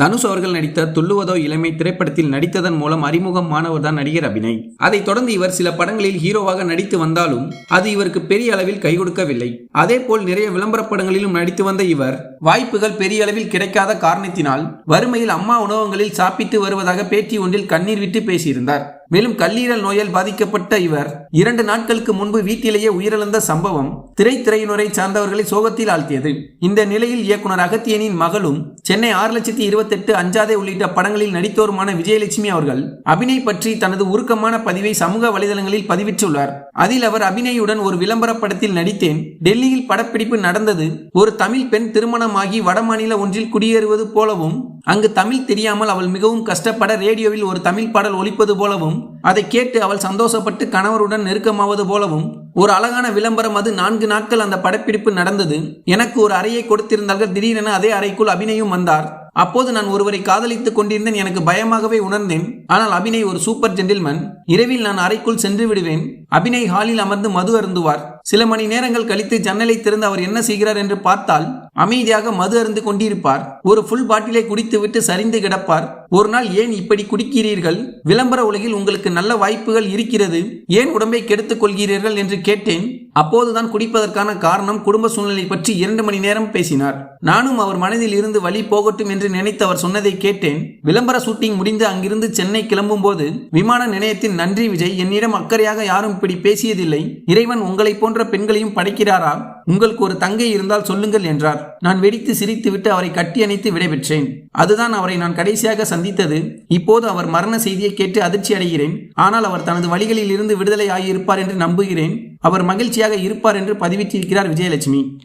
தனுஷ் அவர்கள் நடித்த துள்ளுவதோ இளமை திரைப்படத்தில் நடித்ததன் மூலம் அறிமுகமானவர் தான் நடிகர் அபிநய். அதைத் தொடர்ந்து இவர் சில படங்களில் ஹீரோவாக நடித்து வந்தாலும் அது இவருக்கு பெரிய அளவில் கை கொடுக்கவில்லை. அதேபோல் நிறைய விளம்பர படங்களிலும் நடித்து வந்த இவர் வாய்ப்புகள் பெரிய அளவில் கிடைக்காத காரணத்தினால் வறுமையில் அம்மா உணவகங்களில் சாப்பிட்டு வருவதாக பேட்டி ஒன்றில் கண்ணீர் விட்டு பேசியிருந்தார். மேலும் கல்லீரல் நோயால் பாதிக்கப்பட்ட இவர் இரண்டு நாட்களுக்கு முன்பு வீட்டிலேயே உயிரிழந்த சம்பவம் திரைத்துறையினரை சார்ந்தவர்களை சோகத்தில் ஆழ்த்தியது. இந்த நிலையில் இயக்குனர் அகத்தியனின் மகளும் சென்னை ஆறு லட்சத்தி இருபத்தெட்டு அஞ்சாதே உள்ளிட்ட படங்களில் நடித்தோருமான விஜயலட்சுமி அவர்கள் அபிநய் பற்றி தனது உருக்கமான பதிவை சமூக வலைதளங்களில் பதிவிட்டுள்ளார். அதில் அவர் அபிநயுடன் ஒரு விளம்பர படத்தில் நடித்தேன். டெல்லியில் படப்பிடிப்பு நடந்தது. ஒரு தமிழ் பெண் திருமணமாகி வடமாநில ஒன்றில் குடியேறுவது போலவும் அங்கு தமிழ் தெரியாமல் அவள் மிகவும் கஷ்டப்பட ரேடியோவில் ஒரு தமிழ் பாடல் ஒலிப்பது போலவும் அதை கேட்டு அவள் சந்தோஷப்பட்டு கணவருடன் நெருக்கமாவது போலவும் ஒரு அழகான விளம்பரம் அது நான்கு நாட்கள் அந்த படப்பிடிப்பு நடந்தது. எனக்கு ஒரு அறையை கொடுத்திருந்தார்கள். திடீரென அதே அறைக்குள் அபிநயும் வந்தார். அப்போது நான் ஒருவரை காதலித்துக் கொண்டிருந்தேன் எனக்கு பயமாகவே உணர்ந்தேன். ஆனால் அபிநய் ஒரு சூப்பர் ஜென்டில்மேன். இரவில் நான் அறைக்குள் சென்று விடுவேன். அபிநய் ஹாலில் அமர்ந்து மது அருந்துவார். சில மணி நேரங்கள் கழித்து ஜன்னலை திறந்து அவர் என்ன செய்கிறார் என்று பார்த்தால் அமைதியாக மது அருந்து கொண்டிருப்பார். ஒரு ஃபுல் பாட்டிலை குடித்துவிட்டு சரிந்து கிடப்பார். ஒரு நாள் ஏன் இப்படி குடிக்கிறீர்கள்? விளம்பர உலகில் உங்களுக்கு நல்ல வாய்ப்புகள் இருக்கிறது. ஏன் உடம்பை கெடுத்துக் கொள்கிறீர்கள் என்று கேட்டேன். அப்போதுதான் குடிப்பதற்கான காரணம் குடும்ப சூழ்நிலை பற்றி இரண்டு மணி நேரம் பேசினார். நானும் அவர் மனதில் இருந்து வழி போகட்டும் என்று நினைத்து அவர் சொன்னதை கேட்டேன். விளம்பர ஷூட்டிங் முடிந்து அங்கிருந்து சென்னை கிளம்பும் போது விமான நிலையத்தின் நன்றி விஜய் என்னிடம் அக்கறையாக யாரும் இப்படி பேசியதில்லை. இறைவன் உங்களைப் போன்ற பெண்களையும் படைக்கிறாரா? உங்களுக்கு ஒரு தங்கை இருந்தால் சொல்லுங்கள் என்றார். நான் வெடித்து சிரித்துவிட்டு அவரை கட்டி அணைத்து விடைபெற்றேன். அதுதான் அவரை நான் கடைசியாக சந்தித்தது. இப்போது அவர் மரண செய்தியை கேட்டு அதிர்ச்சி அடைகிறேன் ஆனால் அவர் தனது வழிகளில் இருந்து விடுதலை ஆகியிருப்பார் என்று நம்புகிறேன். அவர் மகிழ்ச்சியாக இருப்பார் என்று பதிவிட்டிருக்கிறார் விஜயலட்சுமி.